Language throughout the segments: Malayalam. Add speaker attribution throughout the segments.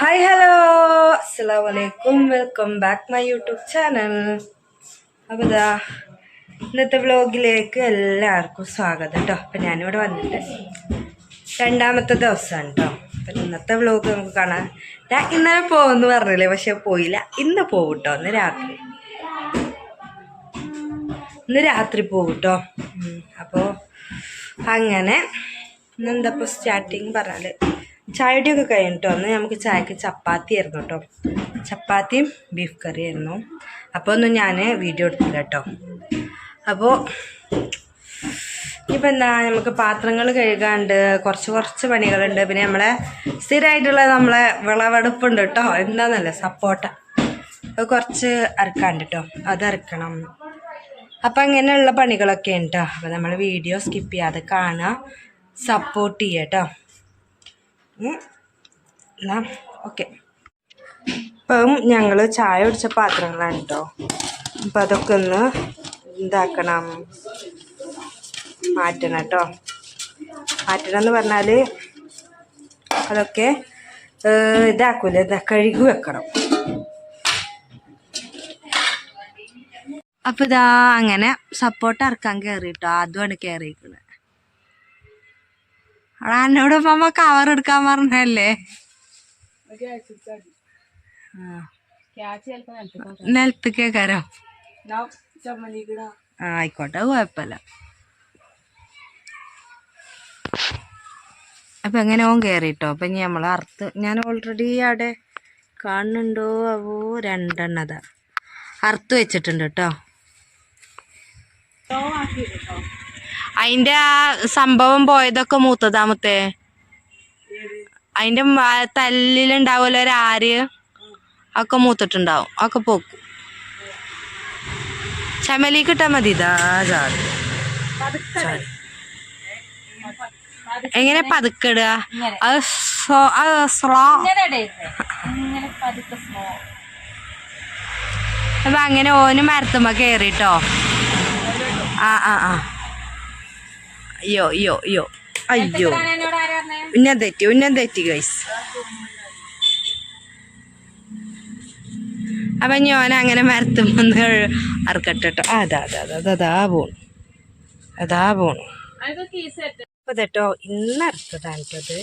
Speaker 1: ഹായ് ഹലോ അസ്സലാമു അലൈക്കും welcome back my YouTube channel അപ്പോൾ ഇതാ ഇന്നത്തെ വ്ലോഗിലേക്ക് എല്ലാവർക്കും സ്വാഗതം കേട്ടോ അപ്പം ഞാനിവിടെ വന്നിട്ട് രണ്ടാമത്തെ ദിവസമാണ് കേട്ടോ അപ്പം ഇന്നത്തെ വ്ലോഗ് നമുക്ക് കാണാം ഞാൻ ഇന്നലെ പോകുമെന്ന് പറഞ്ഞില്ലേ? പക്ഷെ പോയില്ല. ഇന്ന് പോകും കേട്ടോ ഇന്ന് രാത്രി. ഇന്ന് രാത്രി പോകും കേട്ടോ അപ്പോൾ അങ്ങനെ ഇന്നെന്താ ഇപ്പോൾ സ്റ്റാർട്ടിങ് പറഞ്ഞാൽ ചായയുടെയൊക്കെ കഴിഞ്ഞിട്ടോ? അന്ന് നമുക്ക് ചായക്ക് ചപ്പാത്തി ആയിരുന്നു കേട്ടോ. ചപ്പാത്തിയും ബീഫ് കറി ആയിരുന്നു. അപ്പോൾ ഒന്നും ഞാൻ വീഡിയോ എടുത്തില്ല കേട്ടോ. അപ്പോൾ ഇപ്പം എന്താ? നമുക്ക് പാത്രങ്ങൾ കഴുകാണ്ട് കുറച്ച് കുറച്ച് പണികളുണ്ട്. പിന്നെ നമ്മളെ സ്ഥിരമായിട്ടുള്ള നമ്മളെ വിളവെടുപ്പുണ്ട് കേട്ടോ. എന്താണെന്നല്ല സപ്പോട്ട. അത് കുറച്ച് അരക്കാണ്ട് കേട്ടോ. അത് അരക്കണം. അപ്പം അങ്ങനെയുള്ള പണികളൊക്കെ ഉണ്ട് കേട്ടോ. അപ്പം നമ്മൾ വീഡിയോ സ്കിപ്പ് ചെയ്യാതെ കാണുക. സപ്പോർട്ട് ചെയ്യുക കേട്ടോ. എന്നാ ഓക്കെ. ഇപ്പം ഞങ്ങൾ ചായ കുടിച്ച പാത്രങ്ങളാണ് കേട്ടോ അപ്പം അതൊക്കെ ഒന്ന് എന്താക്കണം മാറ്റണം കേട്ടോ. മാറ്റണം എന്ന് പറഞ്ഞാൽ അതൊക്കെ ഇതാക്കൂല? എന്താ കഴുകി വെക്കണം. അപ്പൊ ഇതാ അങ്ങനെ സപ്പോർട്ട് ഇറക്കാൻ കയറിട്ടോ അതുമാണ് കയറിയിരിക്കുന്നത് അവിടെ എന്നോട് അമ്മ കവർ എടുക്കാൻ പറഞ്ഞല്ലേ ആ. നിലത്ത് കേക്കാരോ? ആ ആയിക്കോട്ടെ കുഴപ്പമില്ല. അപ്പൊ എങ്ങനെ ഓൻ കേറിട്ടോ? അപ്പൊ ഇനി നമ്മൾ അറുത്ത് ഞാൻ ഓൾറെഡി അവിടെ കാണുന്നുണ്ടോ? അവോ രണ്ടെണ്ണതാ. അറുത്ത് വെച്ചിട്ടുണ്ട് കേട്ടോ. അതിന്റെ ആ സംഭവം പോയതൊക്കെ മൂത്തതാമത്തെ. അതിന്റെ തല്ലിലുണ്ടാവില്ല തല്ലിലുണ്ടാവുമല്ലോ ഒരു ആര് ഒക്കെ മൂത്തിട്ടുണ്ടാവും. ഒക്കെ പോക്കും. ചമലി ഇട്ടാ മതി. ഇതാ. എങ്ങനെ പതുക്കിടുക? അപ്പൊ അങ്ങനെ ഓന് മരത്തുമ്പോ കേറിട്ടോ ആ ആ ആ. അയ്യോ അയ്യോ അയ്യോ. അയ്യോ. ഉന്നം തെറ്റി ഉന്നം തെറ്റി ഗൈസ് അപ്പൊ ഞാൻ അങ്ങനെ മരത്തുമ്പോ അറക്കട്ടോ കേട്ടോ അതാ അതാ അതാ അതാ പോണു. അതാ പോണു. അപ്പൊ കേട്ടോ ഇന്ന് അറുത്തതാണ് കേട്ടത്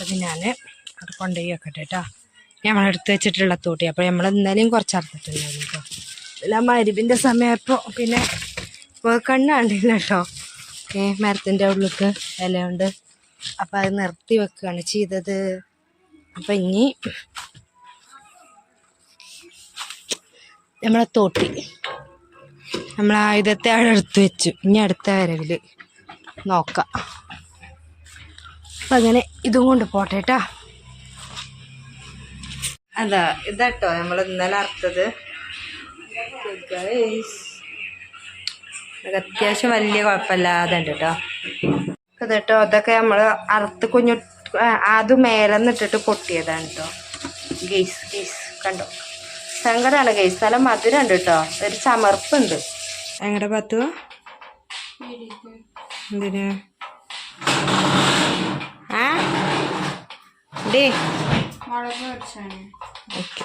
Speaker 1: അത് ഞാൻ അത് കൊണ്ടുപോയി വെക്കട്ടെ കേട്ടോ ഞമ്മളെടുത്ത് വെച്ചിട്ടുള്ള തോട്ടി. അപ്പോൾ നമ്മൾ എന്തായാലും കുറച്ച് അറുത്തിട്ടുണ്ടായിരുന്നു കേട്ടോ എല്ലാം മരുവിന്റെ സമയപ്പോൾ പിന്നെ കണ്ണാണ്ടില്ല കേട്ടോ മരത്തിന്റെ ഉള്ളിലേക്ക് ഇലയുണ്ട്. അപ്പം അത് നിർത്തി വെക്കുകയാണ് ചെയ്തത്. അപ്പം ഇനി നമ്മളെ തോട്ടി. നമ്മൾ ആയുധത്തെ അവിടെ എടുത്ത് വെച്ചു. ഇനി അടുത്ത വരവിൽ നോക്കാം. അപ്പം അങ്ങനെ ഇതും കൊണ്ട് പോട്ടെ കേട്ടോ അതാ ഇതാട്ടോ നമ്മൾ ഇന്നലെ അറുത്തത്. Guys. അത്യാവശ്യം വലിയ കുഴപ്പമില്ലാതെ ഉണ്ട് കേട്ടോ അതൊക്കെ നമ്മൾ അറുത്ത് കുഞ്ഞു അത് മേലെന്നിട്ടിട്ട് പൊട്ടിയതാണ് കേട്ടോ ഗെയ്സ് ഗെയ്സ് കണ്ടോ? സങ്കടമാണ് ഗെയ്സ് നല്ല മധുരമുണ്ട് കേട്ടോ ഒരു ചമർപ്പുണ്ട്. എങ്ങടെ പത്തു? എന്തിനാ? ആ? ഡേ ഓക്കെ.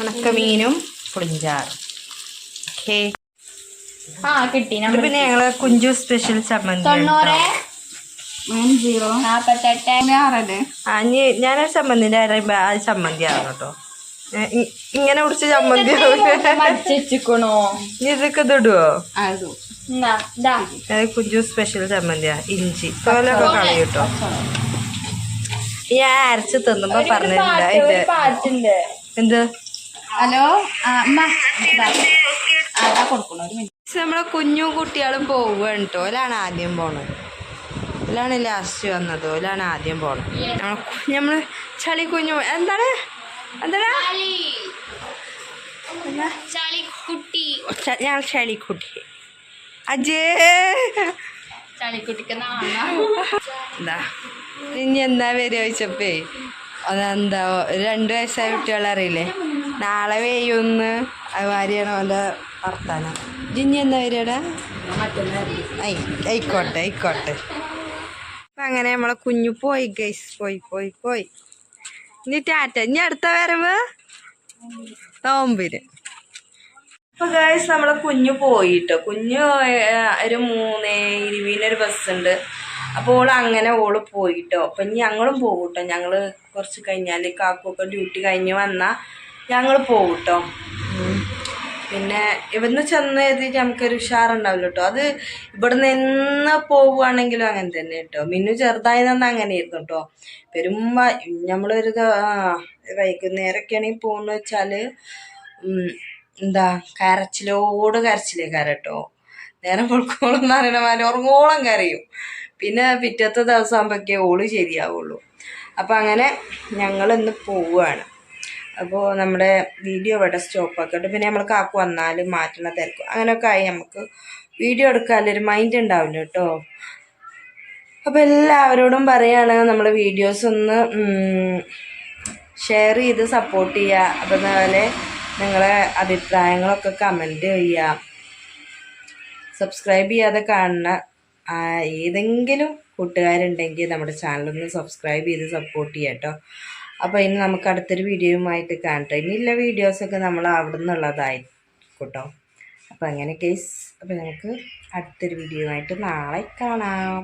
Speaker 1: ഉണക്കമീനും പുളിഞ്ചാറും ഓക്കേ
Speaker 2: ആ കിട്ടി.
Speaker 1: നമ്മൾ പിന്നെ ഞങ്ങൾ കുഞ്ചു സ്പെഷ്യൽ ചമ്മന്തി
Speaker 2: തൊണ്ണൂറ് സീറോ നാപ്പത്തെട്ട്. ആറല്ലേ
Speaker 1: ആ ഇനി ഞാനൊരു ചമ്മന്തിന്റെ പറയുമ്പോ ആ ചമ്മന്തി ആണ് കേട്ടോ ഇങ്ങനെ കുറിച്ച് ചമ്മന്തി ആവൂലേ?
Speaker 2: മടിച്ചിക്കണോ
Speaker 1: ഇനി ഇതൊക്കെ ഇതിടുവോ കുഞ്ചു സ്പെഷ്യൽ ചമ്മന്തിയാ ഇഞ്ചി. തോലൊക്കെ കളയും കേട്ടോ ഞാൻ അരച്ച് തിന്നുമ്പോ പറഞ്ഞിട്ടുണ്ട് എന്ത്?
Speaker 2: ഹലോ? ആ അമ്മ. ഇതാ. ആ, അതാ കൊടുക്കണം. ഒരു മിനിറ്റ്.
Speaker 1: നമ്മളെ കുഞ്ഞു കുട്ടികളും പോവുകയാണ് കേട്ടോ ഓലാണ് ആദ്യം പോണത്. ഓലാണ് ലാസ്റ്റ് വന്നത്. ഓലാണ് ആദ്യം പോണത്. നമ്മളെ നമ്മൾ ചളി കുഞ്ഞു എന്താണ്? എന്താണ്? ഞങ്ങൾ ചളിക്കുട്ടി. അജേ!
Speaker 2: ചളിക്കുട്ടിക്ക് നാണ.
Speaker 1: എന്താ? ഇനി എന്താ വരിക ചോദിച്ചപ്പേ? അതെന്താ? രണ്ട് വയസ്സായ കുട്ടികളെ അറിയില്ലേ നാളെ വെയ്യൊന്ന് അത് ഭാര്യയാണ് അവന്റെ വർത്താനം. ജിഞ്ഞി എന്താ വരികടാ ആയി ആയിക്കോട്ടെ ആയിക്കോട്ടെ. അപ്പം അങ്ങനെ നമ്മളെ കുഞ്ഞു പോയി ഗൈസ് പോയി പോയി പോയി. ഇനി ടാറ്റ ഇനി അടുത്ത വരവ്? നോമ്പിന്. അപ്പൊ ഗൈസ് നമ്മളെ കുഞ്ഞു പോയിട്ടോ. കുഞ്ഞു ഒരു മൂന്ന് ഇരുപതിനൊരു ബസ്സുണ്ട് അപ്പോൾ ഓൾ അങ്ങനെ ഓൾ പോയിട്ടോ. അപ്പൊ ഞങ്ങളും പോകൂട്ടോ. ഞങ്ങൾ കുറച്ച് കഴിഞ്ഞാൽ കാക്കൊക്കെ ഡ്യൂട്ടി കഴിഞ്ഞ് വന്നാൽ ഞങ്ങൾ പോകും കേട്ടോ പിന്നെ ഇവിടുന്ന് ചെന്ന് എഴുതിയിട്ട് നമുക്കൊരു ഉഷാറുണ്ടാവില്ല കേട്ടോ അത് ഇവിടെ നിന്ന് പോവുകയാണെങ്കിലും അങ്ങനെ തന്നെ കേട്ടോ മിന്നു ചെറുതായി നിന്ന് അങ്ങനെ ആയിരുന്നു കേട്ടോ പെരുമ്പ നമ്മളൊരു വൈകുന്നേരമൊക്കെയാണെങ്കിൽ പോകുന്ന വെച്ചാൽ എന്താ കരച്ചിലോട് കരച്ചിലേ കേട്ടോ നേരം പൊൾക്കോളം എന്ന് പറയുന്ന മാതിരി ഉറങ്ങോളം കരയും. പിന്നെ പിറ്റത്തെ ദിവസം ആകുമ്പോഴൊക്കെ ഓൾ ശരിയാവുള്ളൂ. അപ്പം അങ്ങനെ ഞങ്ങൾ ഇന്ന് പോവുകയാണ് അപ്പോൾ നമ്മുടെ വീഡിയോ ഇവിടെ സ്റ്റോപ്പ് ആക്കട്ടെ. പിന്നെ നമ്മൾ കാക്കു വന്നാലും മാറ്റണ തിരക്കും. അങ്ങനെയൊക്കെ ആയി നമുക്ക് വീഡിയോ എടുക്കാനൊരു മൈൻഡ് ഉണ്ടാവില്ല കേട്ടോ. അപ്പോൾ എല്ലാവരോടും പറയുകയാണ് നമ്മളെ വീഡിയോസ് ഒന്ന് ഷെയർ ചെയ്ത് സപ്പോർട്ട് ചെയ്യുക അപ്പം അതുപോലെ നിങ്ങളെ അഭിപ്രായങ്ങളൊക്കെ കമന്റ് ചെയ്യുക സബ്സ്ക്രൈബ് ചെയ്യാതെ കാണുന്ന ഏതെങ്കിലും കൂട്ടുകാരുണ്ടെങ്കിൽ നമ്മുടെ ചാനലൊന്ന് സബ്സ്ക്രൈബ് ചെയ്ത് സപ്പോർട്ട് ചെയ്യാം കേട്ടോ. അപ്പോൾ ഇനി നമുക്ക് അടുത്തൊരു വീഡിയോയുമായിട്ട് കാണട്ടെ. ഇനിയുള്ള വീഡിയോസൊക്കെ നമ്മൾ അവിടെ നിന്നുള്ളതായിക്കോട്ടോ കേട്ടോ അപ്പോൾ അങ്ങനെ കേസ്. അപ്പോൾ നമുക്ക് അടുത്തൊരു വീഡിയോയുമായിട്ട് നാളെ കാണാം.